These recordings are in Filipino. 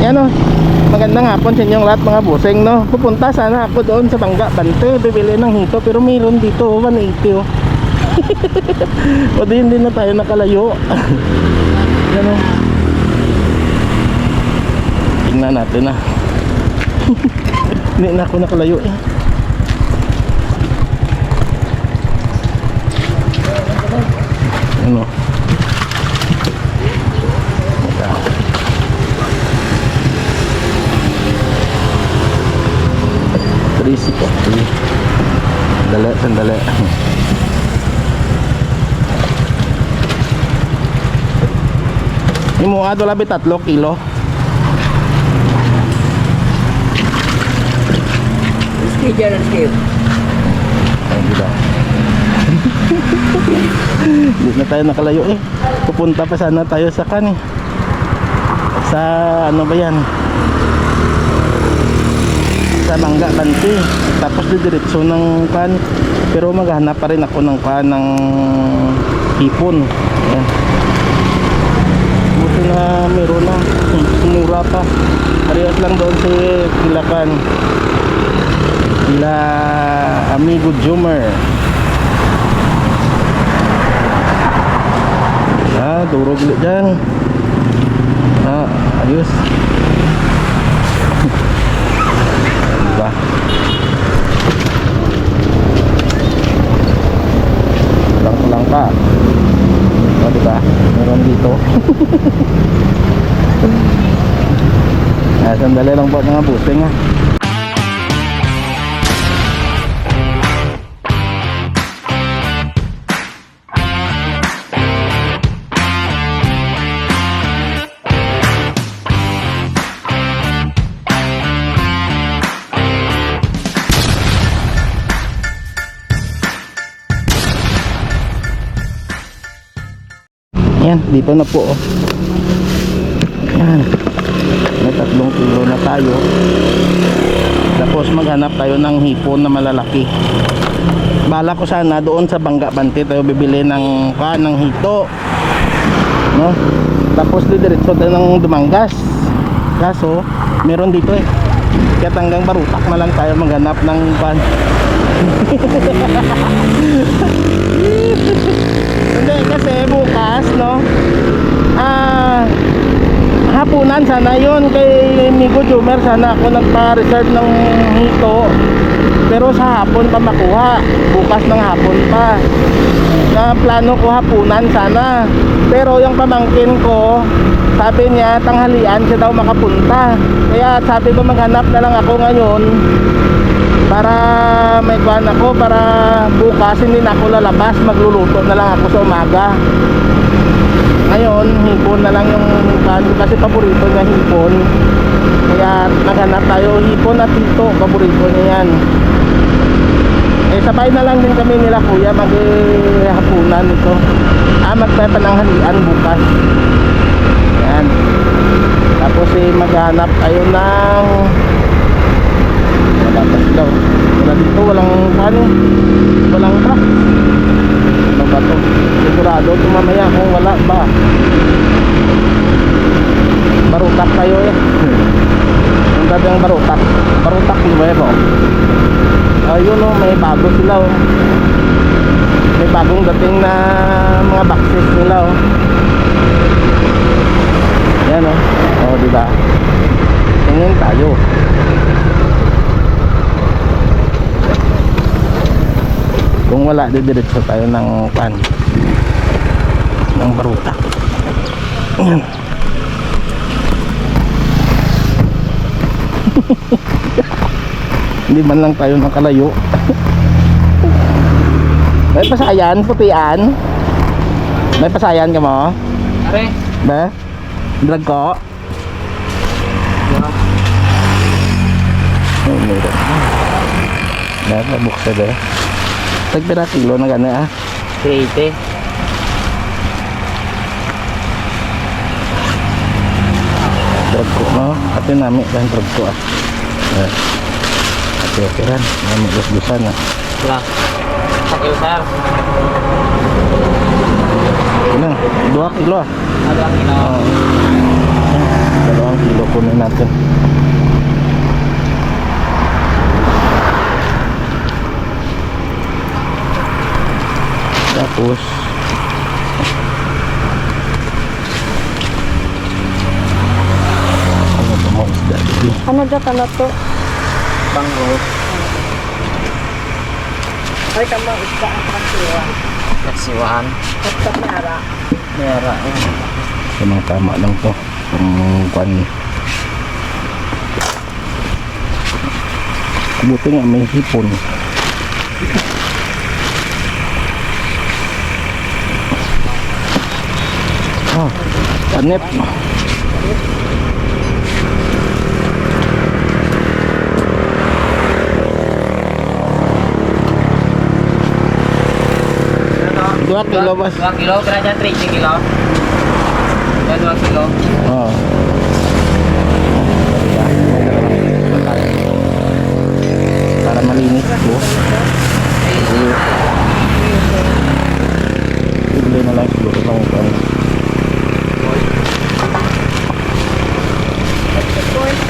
Yan o. Magandang hapon sa inyong lahat mga buseng no. Pupunta sana ako doon sa Bangga Bante. Bibili ng hito pero mayroon dito oh, 180 oh. o di hindi na tayo nakalayo. Yan o. Tingnan natin na. hindi na ako nakalayo eh. Ano? Three sixty. Dali, sandali. Yung mga doon labi tatlo kilo. Ski dyan ang ski. Ayun dito. Hindi na tayo nakalayo eh. Pupunta pa sana tayo sa kan eh. Sa ano ba yan? Sa Mangga Banti. Tapos didiretso ng kan. Pero maghanap pa rin ako ng kan ng hipon. Ayan. Buti na meron na. Mura pa. Parehas lang doon si Kilakan. Sila Amigo Jumer. Ah, durog dyan. Ah, ayos. diba? Lang pa. Oh, diba? Meron dito. Ah, sandali lang po mga busing ah. Yan, dito na po. Oh. Tatlong kilo na tayo. Tapos maghanap tayo ng hipon na malalaki. Bala ko sana doon sa Bangga Bante tayo bibili ng pa ng hito. No? Tapos didiretso tayo ng Dumangas. Kaso, meron dito eh. Kaya hanggang barutak na lang tayo maghanap ng pan. Hindi kasi bukas no. Ah hapunan sana yon kay Migo Jumer sana ako nagpa-reserve ng hito. Pero sa hapon pa makuha. Bukas ng hapon pa. Na plano ko hapunan sana. Pero yung pamangkin ko, sabi niya tanghalian siya daw makapunta. Kaya sabi ko maghanap na lang ako ngayon para may kuhan ako para bukas hindi na ako lalabas magluluto na lang ako sa umaga ngayon hipon na lang yung ko kasi paborito niya hipon. Kaya naghanap tayo hipon at hito paborito niya yan. Eh sabay na lang din kami nila kuya mag hapunan ito. Ah magpapananghalian bukas. Yan. Tapos eh maghanap tayo ng wala pa sila oh. wala dito walang ano walang truck ano ba to? Sigurado ito mamaya kung wala ba? Barutak kayo eh. Ang sabi ang barutak. Barutak nuevo. Ayun oh may bago sila oh. May bagong dating na mga boxes nila oh. Yan oh. Oh di ba? Tingin tayo kung wala didiretso tayo ng pan. Ng baruta. Ayan. hindi man lang tayo nakalayo. May pasayan putian. May pasayan ka mo Are, ba drag ko? Dapat buksa ba? Tagpira kilo na gani ah. 380. Drag ko no. Ate nami kan drag ko ah. Eh. Ate okay ran. Nami gus-gusan ah. Wala. Sakil, sir. Ilang? Dua kilo ah. Ano ang ginawa? Oo. Dalawang kilo ko na natin. Tapos ano ba mo isda dito? Ano daw ka na to? Bangro. Ay, tama, isda ang pagsiwa. Nagsiwaan. Basta nara. Mera. Tamang tama lang to. Ang kwan. Buti nga may hipon. Ah, tanip. Dua kilo, boss. 2 kilo. Dyan 30 kilo. Yan 2 kilo. Oh. Para malinis po. Bibili na lang siguro ng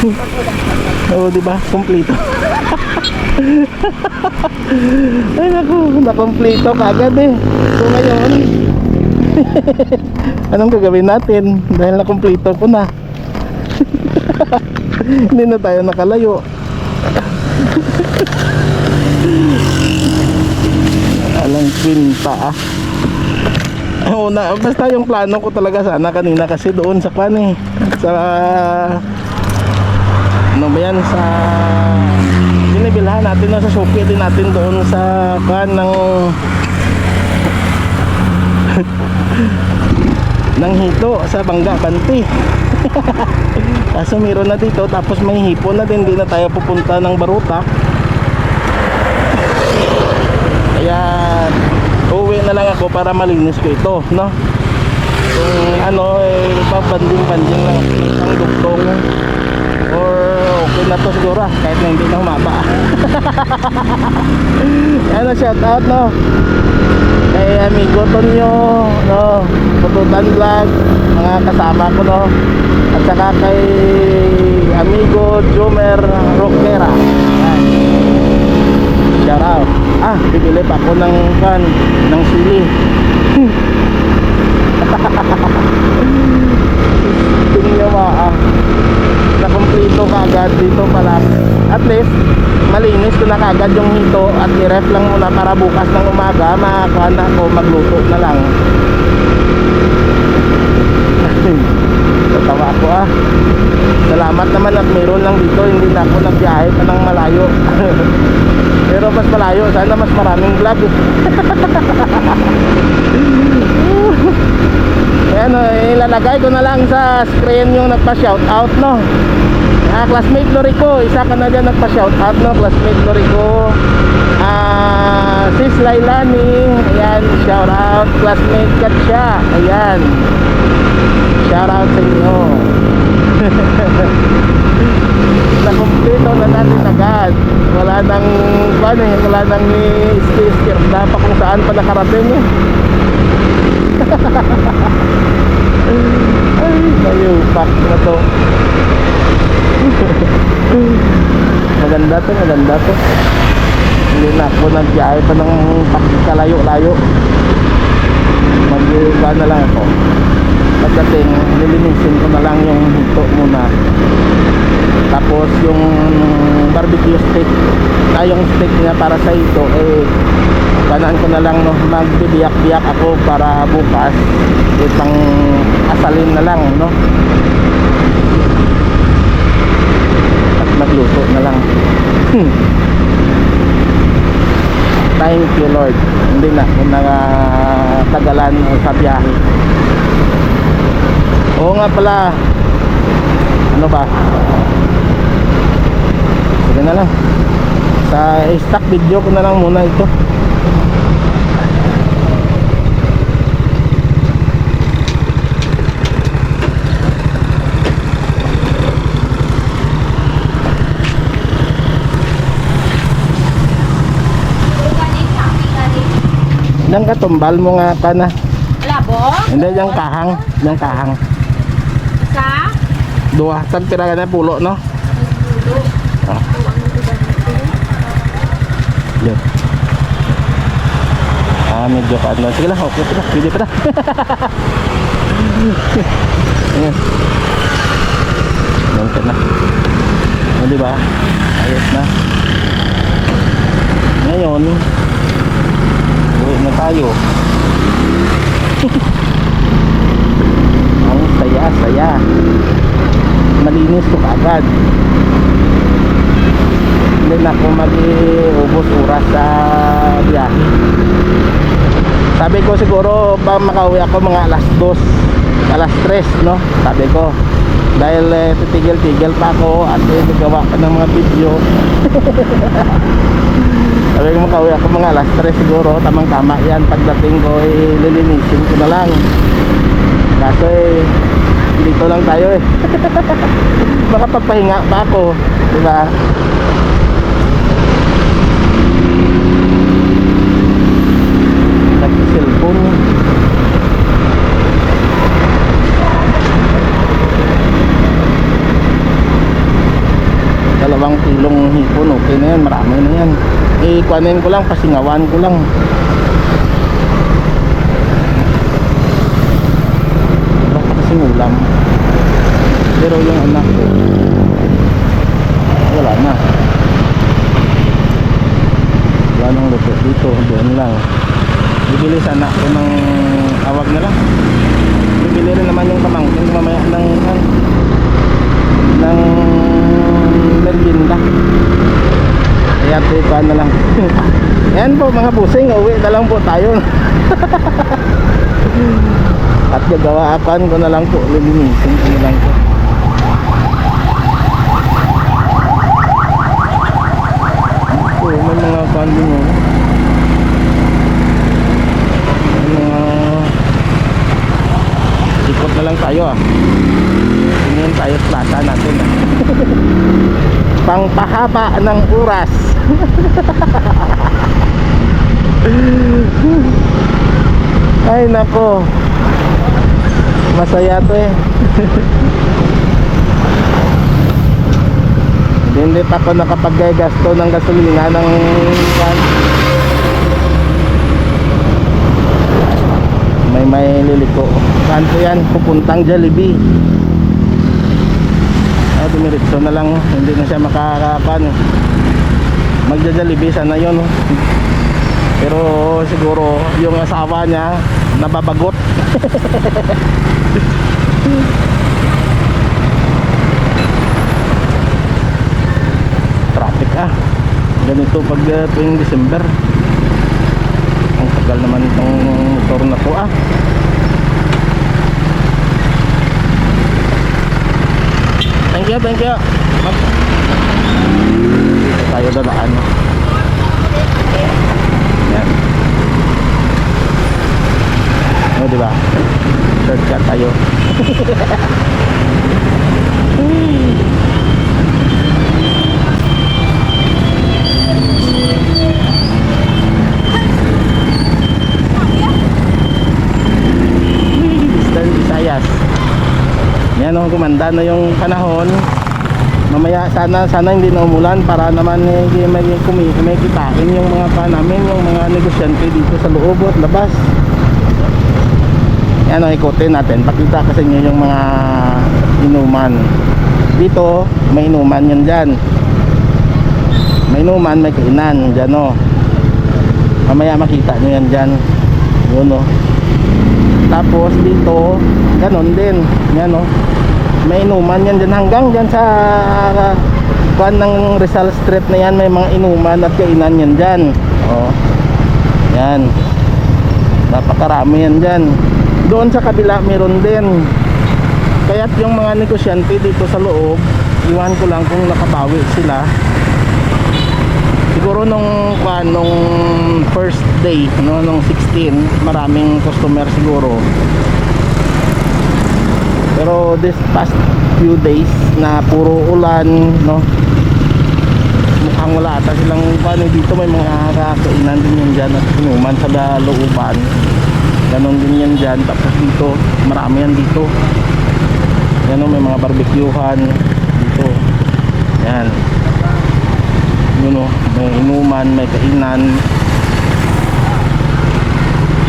Oo, di ba? Kompleto. Ay, naku. Nakompleto kagad eh. So, ngayon, anong gagawin natin? Dahil nakompleto ko na. Hindi na tayo nakalayo. Alang kwinta ah. Oo na, basta yung plano ko talaga sana kanina kasi doon sa kwan eh. Sa ano ba yan sa binibilhan natin no, sa Shopee din natin doon sa kwan ng ng hito sa Bangga Banti. Kaso meron na dito tapos may hipon na din, hindi na tayo pupunta ng Barutak. Kaya uwi na lang ako para malinis ko ito, no? Kung ano, eh, babanding-banding lang ang dugtong okay na to siguro ah, kahit na hindi na humaba. Ano shout out no? Kay amigo Tonyo no? Pututan Vlog mga kasama ko no? At saka kay amigo Jomer Roquera Yan. shout out ah bibili pa ako ng kan ng sili tingin mo ah na kumplito kagad dito pala at least malinis ko na kagad yung hito at i-ref lang muna para bukas ng umaga makakuha na ako magluto na lang. Tatawa ako ah. Salamat naman at meron lang dito hindi na ako nagbiyahe pa ng malayo. Pero mas malayo sana mas maraming vlog. Ayan, oh, ilalagay ko na lang sa screen yung nagpa-shoutout, no? Ah, classmate Lorico, isa ka na dyan nagpa-shoutout, no? Classmate Lorico. Ah, sis Lailani, ayan, shoutout. Classmate Katsia, ayan. Shoutout sa inyo. Nakumpleto na natin agad. Wala nang, ano eh, wala nang i-skirda pa kung saan pa nakarating eh. Ay, nayupak na to. Maganda to, maganda to. Hindi na ako nagbiyahe pa ng kalayo-layo. Mag-iba na lang ako. Pagdating, lilinisin ko na lang yung hito muna. Tapos yung barbecue steak, na yung steak niya para sa ito, eh, kanan ko na lang no, magbibiyak-biyak ako para bukas itang asalin na lang no magluto na lang. Thank you Lord. Hindi na ako nakatagalan sa biyahe. Oo nga pala. Ano ba? Sige na lang. Sa stock video ko na lang muna ito. Yang katumbal mo nga ka na. Labo? Hindi, yung kahang. Yung kahang. Sa? Dua. Tag tira ka na pulo, no? Ah. Yun. Ah, medyo ka ano. Sige lang, okay pa na. Pwede pa na. Ayan. Ayan ka na. O, di ba? Ayos na. Ngayon, na tayo. Ang saya, saya. Malinis ko agad. Hindi na ako mag-ubos oras sa biyahe. Sabi ko siguro pa makauwi ako mga alas 2, alas 3, no? Sabi ko. Dahil eh, titigil-tigil pa ako at eh, gagawa ka ng mga video. Sabi ko makauwi ako mga alas 3 siguro, tamang-tama yan. Pagdating ko, eh, lilinisin ko na lang. Kaso eh, dito lang tayo eh. Makapagpahinga pa ako, di ba? Kasi cellphone. Dalawang kilong hipon, okay na yan, marami na yan. Kuhanin ko lang, pasingawan ko lang. Pa kasing ulam. Pero yung anak ko, wala na. Wala nang luto dito, doon lang. Bibili sana ako ng awag na lang. Bibili rin naman yung pamangkin mamaya ng ng, ng merienda. Kaya ito na lang. Yan po mga busing, uwi na lang po tayo. At gagawa ko na lang po, lilinisin ko na lang po. Ito, may mga kandi mo. Mga ikot na lang tayo ah. Tingin tayo sa natin ah. Pangpahaba ng oras. Ay nako. Masaya to eh. Hindi, ako nakapag-gasto ng gasolina ng. May may liliko. Saan po yan? Pupuntang Jollibee. Ah, dumiretso na lang. Hindi na siya makakapan. Magja-Jollibee sana yun. Pero siguro yung asawa niya nababagot. Traffic ah. Ganito pag uh, tuwing December. Ang tagal naman itong motor na to ah. Thank you, thank you. Tayo dadaan. Yan. O, di ba? Shortcut tayo. Eastern Visayas. Yan o, kumanda na yung panahon. Mamaya sana sana hindi na umulan para naman eh, may kumi may kitain yung mga pa namin, yung mga negosyante dito sa loob at labas. Yan o, ikutin natin. Pakita kasi inyo yung mga inuman. Dito, may inuman yan dyan. May inuman, may kainan. Dyan o. Mamaya makita nyo yan dyan. Yun o. Tapos dito, ganon din. Yan o. May inuman yan dyan hanggang dyan sa kuan ng Rizal Street na yan. May mga inuman at kainan yan dyan. O. Yan. Napakarami yan dyan. Doon sa kabila meron din. Kaya't yung mga negosyante dito sa loob, iwan ko lang kung nakabawi sila. Siguro siguro nung kuan nung first day no nung 16 maraming customer siguro pero this past few days na puro ulan no? Mukhang wala ata silang paano dito may mga kakainan din yan dyan at inuman sa looban. Ganon din yan dyan tapos dito marami yan dito. Yan o, may mga barbecuehan dito. Yan. Yun o may inuman may kainan.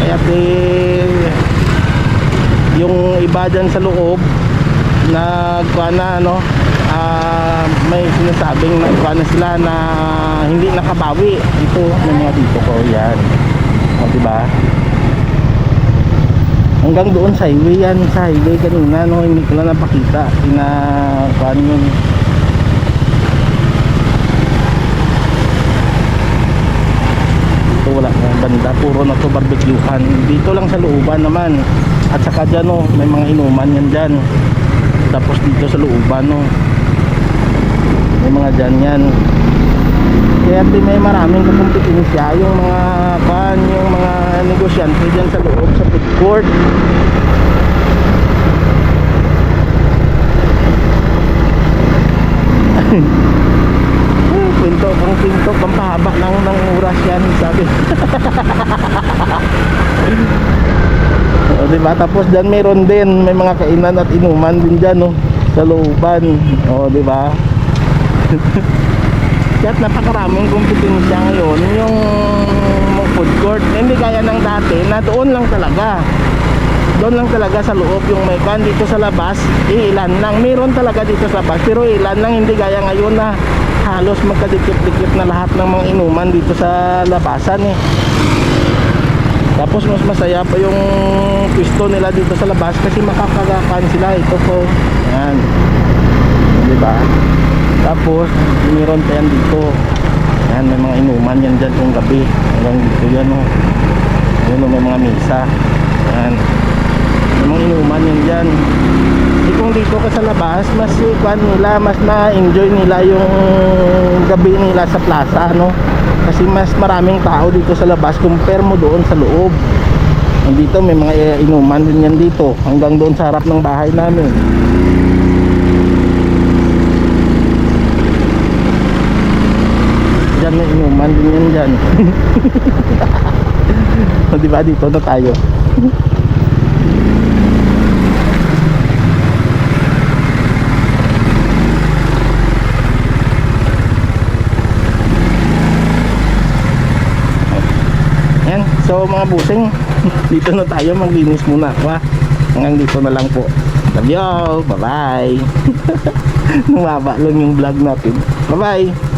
Kaya eh yung iba dyan sa loob nagkuha na ano ah, may sinasabing nagkuha na sila na hindi nakabawi. Ito may mga dito ko yan. O diba? Hanggang doon sa highway yan sa highway kanina no? Hindi ko na napakita. Pinakuha yun dito wala na banda puro na to barbecuehan. Dito lang sa looban naman. At saka dyan no may mga inuman yan dyan tapos dito sa looban no? May mga dyan yan. Kaya may maraming kukumpetensya yung mga kan yung mga negosyante dyan sa loob sa food court. Pinto, pang pinto, pampahaba ng, ng oras yan, sabi. o, diba? Tapos dyan meron din, may mga kainan at inuman din dyan, no? Sa looban. O, diba? Kaya't napakaraming kompetensya ngayon yung food court. Hindi kaya ng dati na doon lang talaga. Doon lang talaga sa loob yung may kan dito sa labas, ilan lang. Meron talaga dito sa labas, pero ilan lang hindi gaya ngayon na halos magkadikit-dikit na lahat ng mga inuman dito sa labasan eh. Tapos mas masaya pa yung pwesto nila dito sa labas kasi makakagakan sila ito po. Yan. Di ba? Tapos meron pa yan dito. Yan may mga inuman yan dyan kung gabi. Hanggang dito yan oh. Yun oh, may mga misa. Yan. May mga inuman yan dyan. Ka sa labas, mas ikuan nila, mas na-enjoy nila yung gabi nila sa plaza, no? Kasi mas maraming tao dito sa labas compare mo doon sa loob. Dito may mga inuman din yan dito hanggang doon sa harap ng bahay namin. Diyan may inuman din yan dyan. o diba dito na tayo. Yan. So mga busing, dito na tayo maglinis muna ha. Hanggang dito na lang po. Love you. Bye-bye. Numaba lang yung vlog natin. Bye-bye.